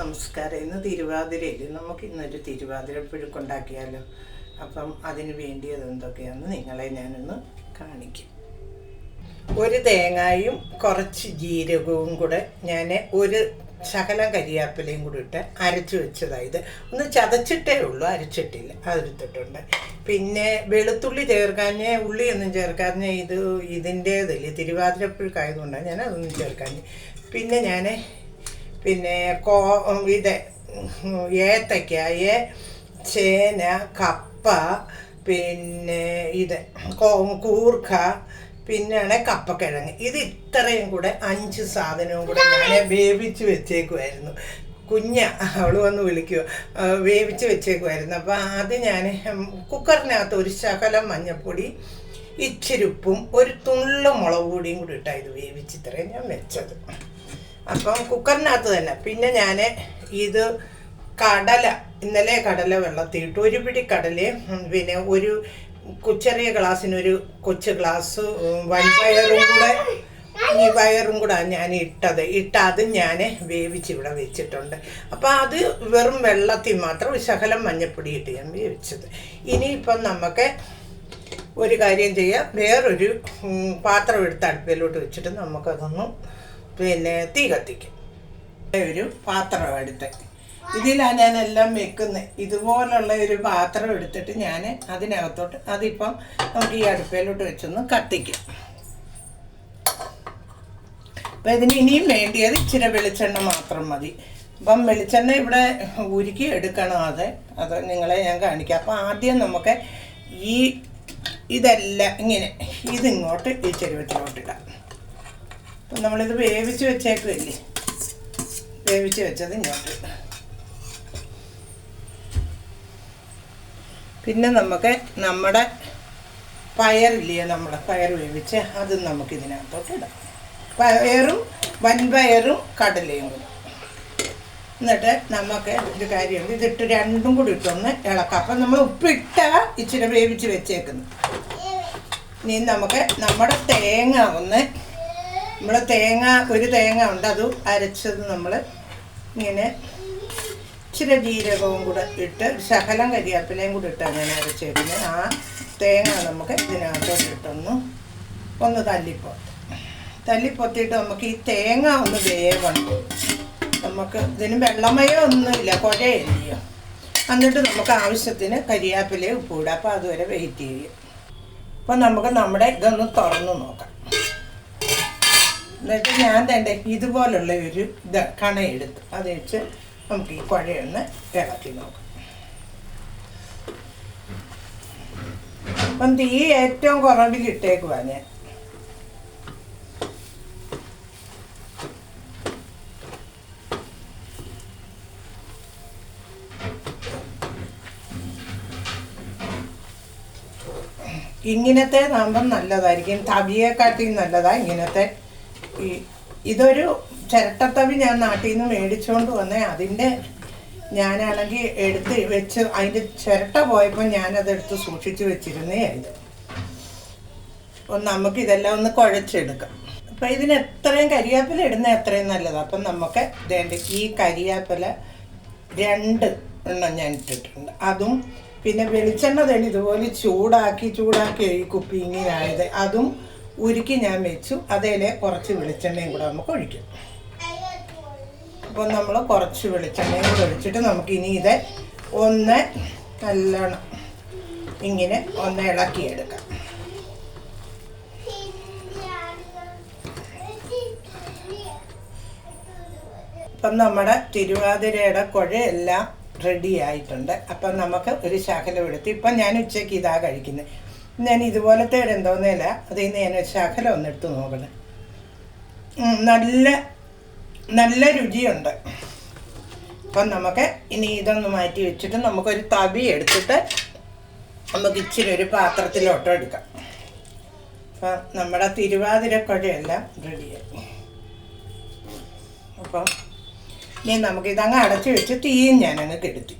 നമസ്കാരം. ഇന്ന് തിരുവാതിരയില്ലേ? നമുക്ക് ഇന്നൊരു തിരുവാതിര പുഴുക്കുണ്ടാക്കിയാലോ? അപ്പം അതിന് വേണ്ടിയത് എന്തൊക്കെയാണെന്ന് നിങ്ങളെ ഞാനൊന്ന് കാണിക്കും. ഒരു തേങ്ങായും കുറച്ച് ജീരകവും കൂടെ ഞാൻ ഒരു ശകലം കരിയാപ്പിലയും കൂടി ഇട്ട് അരച്ച് വെച്ചതായത് ഒന്ന് ചതച്ചിട്ടേ ഉള്ളൂ അരച്ചിട്ടില്ല. അതെടുത്തിട്ടുണ്ട് പിന്നെ വെളുത്തുള്ളി ചേർക്കാഞ്ഞ് ഉള്ളിയൊന്നും ചേർക്കാഞ്ഞ് ഇത് ഇതിന്റേതല്ലേ? തിരുവാതിരപ്പുഴുക്കായതുകൊണ്ടാണ് ഞാൻ അതൊന്നും ചേർക്കാഞ്ഞ്. പിന്നെ ഞാൻ പിന്നെ കോ ഇത് ഏത്തയ്ക്ക ചേന കപ്പ പിന്നെ ഇത് കൂർക്ക പിന്നെയാണ് കപ്പക്കിഴങ്ങ്. ഇത് ഇത്രയും കൂടെ അഞ്ച് സാധനവും കൂടെ ഞാൻ വേവിച്ച് വെച്ചേക്കുമായിരുന്നു കുഞ്ഞ അവൾ വന്ന് വിളിക്കുക വേവിച്ച് വെച്ചേക്കുമായിരുന്നു അപ്പോൾ അത് ഞാൻ കുക്കറിനകത്ത് ഒരു ശകലം മഞ്ഞൾപ്പൊടി ഇച്ചിരി ഉപ്പും ഒരു തുള്ളു മുളക് പൊടിയും കൂടി ഇട്ടാണ് ഇത് വേവിച്ച് ഇത്രയും ഞാൻ വെച്ചത്. അപ്പം കുക്കറിനകത്ത് തന്നെ. പിന്നെ ഞാൻ ഇത് കടല ഇന്നലെ കടല വെള്ളത്തിയിട്ട്. ഒരു പിടി കടല പിന്നെ ഒരു കു- ചെറിയ ഗ്ലാസ്സിനൊരു കൊച്ചു ഗ്ലാസ് വൻപയറും കൂടെ ഈ വയറും കൂടെ ഞാൻ ഇട്ടത്. ഇട്ട് അത് ഞാൻ വേവിച്ച് ഇവിടെ വെച്ചിട്ടുണ്ട്. അപ്പോൾ അത് വെറും വെള്ളത്തിൽ മാത്രം ഒരു ശകലം മഞ്ഞപ്പൊടി ഇട്ട് ഞാൻ വേവിച്ചത്. ഇനിയിപ്പം നമുക്ക് ഒരു കാര്യം ചെയ്യാം. വേറൊരു പാത്രം എടുത്ത് അടുപ്പിലോട്ട് വെച്ചിട്ട് നമുക്കതൊന്ന് പിന്നെ തീ കത്തിക്കും. ഒരു പാത്രം എടുത്ത്. ഇതിലാണ് ഞാൻ എല്ലാം വെക്കുന്നത് ഇതുപോലുള്ള ഒരു പാത്രം എടുത്തിട്ട് ഞാൻ അതിനകത്തോട്ട് അതിപ്പം നമുക്ക് ഈ അടുപ്പയിലോട്ട് വെച്ചൊന്ന് കത്തിക്കും. അപ്പം ഇതിന് ഇനിയും വേണ്ടിയത് ഇച്ചിരി വെളിച്ചെണ്ണ മാത്രം മതി. അപ്പം വെളിച്ചെണ്ണ ഇവിടെ ഉരുക്കി എടുക്കണം അത്. അത് നിങ്ങളെ ഞാൻ കാണിക്കാം. അപ്പം ആദ്യം നമുക്ക് ഈ ഇതെല്ലാം ഇങ്ങനെ ഇതിങ്ങോട്ട് ഈ ചെരുവറ്റിലോട്ടിടാം അപ്പം നമ്മളിത് വേവിച്ച് വെച്ചേക്കുമല്ലേ വേവിച്ച് വെച്ചത് ഇങ്ങോട്ട്. പിന്നെ നമുക്ക് നമ്മുടെ പയറില്ലേ നമ്മുടെ പയർ വേവിച്ച് അതും നമുക്ക് ഇതിനകത്തോട്ട് ഇടാം. പയറും വൻപയറും കടലയും കൂടി. എന്നിട്ട് നമുക്ക് ഒരു കാര്യമുണ്ട് ഇതിട്ട് രണ്ടും കൂടി ഇട്ടൊന്ന് ഇളക്കാം. അപ്പം നമ്മൾ ഉപ്പിട്ട ഇച്ചിരി വേവിച്ച് വെച്ചേക്കുന്നു. ഇനി നമുക്ക് നമ്മുടെ തേങ്ങ ഒന്ന് നമ്മൾ തേങ്ങ ഒരു തേങ്ങ ഉണ്ട് അത് അരച്ചത് നമ്മൾ ഇങ്ങനെ ഇച്ചിരി ജീരകവും കൂടെ ഇട്ട് ശകലം കരിയാപ്പിലയും കൂടെ ഇട്ട് അങ്ങനെ അരച്ചേക്കുന്നത്. ആ തേങ്ങ നമുക്ക് ഇതിനകത്തോട്ട് ഇട്ടൊന്ന് ഒന്ന് തല്ലിപ്പോട്ട് തല്ലിപ്പൊത്തിയിട്ട് നമുക്ക് ഈ തേങ്ങ ഒന്ന് വേവണം. നമുക്ക് ഇതിന് വെള്ളമയോ ഒന്നുമില്ല കുഴയില്ലയോ എന്നിട്ട് നമുക്ക് ആവശ്യത്തിന് കരിയാപ്പിലയും ഉപ്പ് ഇടാം. അപ്പോൾ അതുവരെ വെയിറ്റ് ചെയ്യും അപ്പം നമുക്ക് നമ്മുടെ ഇതൊന്ന് തുറന്ന് നോക്കാം. എന്നിട്ട് ഞാൻ തന്നെ ഇതുപോലുള്ള ഒരു ഇത് കണയെടുത്ത് അത് വെച്ച് നമുക്ക് ഈ കുഴയൊന്ന് ഇളക്കി നോക്കാം. അപ്പം തീ ഏറ്റവും കുറവിൽ ഇട്ടേക്കുവാ ഞാൻ. ഇങ്ങനത്തെ നാമ്പം നല്ലതായിരിക്കും. തവിയെക്കാട്ടി നല്ലതാണ് ഇങ്ങനത്തെ ഇതൊരു ചിരട്ടത്തവി ഞാൻ നാട്ടിൽ നിന്ന് മേടിച്ചുകൊണ്ട് വന്നേ. അതിന്റെ ഞാനാണെങ്കിൽ എടുത്ത് വെച്ച് അതിന്റെ ചിരട്ട പോയപ്പോൾ ഞാനതെടുത്ത് സൂക്ഷിച്ച് വെച്ചിരുന്നേ ആയിരുന്നു അപ്പം നമുക്ക് ഇതെല്ലാം ഒന്ന് കുഴച്ചെടുക്കാം. അപ്പം ഇതിന് എത്രയും കരിയാപ്പില ഇടുന്ന എത്രയും നല്ലതാണ് അപ്പം നമുക്ക് ഇതേണ്ട ഈ കരിയാപ്പില രണ്ട് എണ്ണം ഞാൻ ഇട്ടിട്ടുണ്ട്. അതും പിന്നെ വെളിച്ചെണ്ണ തന്നെ ഇതുപോലെ ചൂടാക്കി ചൂടാക്കി ഈ കുപ്പി ഇങ്ങനെയായത് അതും ഉരുക്കി ഞാൻ വെച്ചു. അതേലെ കുറച്ച് വെളിച്ചെണ്ണയും കൂടെ നമുക്ക് ഒഴിക്കും. അപ്പോൾ നമ്മൾ കുറച്ച് വെളിച്ചെണ്ണയും കൂടെ ഒഴിച്ചിട്ട് നമുക്ക് ഇനി ഇത് ഒന്ന് നല്ലോണം ഇങ്ങനെ ഒന്ന് ഇളക്കിയെടുക്കാം ഇപ്പം നമ്മുടെ തിരുവാതിരയുടെ കുഴയെല്ലാം റെഡി ആയിട്ടുണ്ട്. അപ്പം നമുക്ക് ഒരു ശകലം എടുത്ത് ഇപ്പം ഞാൻ ഉച്ചയ്ക്ക് ഇതാ കഴിക്കുന്നത് ഞാൻ ഇതുപോലത്തെ എന്തോന്നല്ല അതിൽ നിന്ന് ഞാൻ ശകലം ഒന്ന് എടുത്ത് നോക്കണം നല്ല നല്ല രുചിയുണ്ട്. അപ്പം നമുക്ക് ഇനി ഇതൊന്ന് മാറ്റി വെച്ചിട്ട് നമുക്കൊരു തവി എടുത്തിട്ട് നമുക്ക് ഇച്ചിരി ഒരു പാത്രത്തിലോട്ട് എടുക്കാം. അപ്പം നമ്മുടെ തിരുവാതിരക്കുഴയെല്ലാം റെഡിയായി അപ്പം ഇനി നമുക്കിതങ്ങ് അടച്ചു വെച്ച് തീയും ഞാനങ്ങ് കെടുത്തി.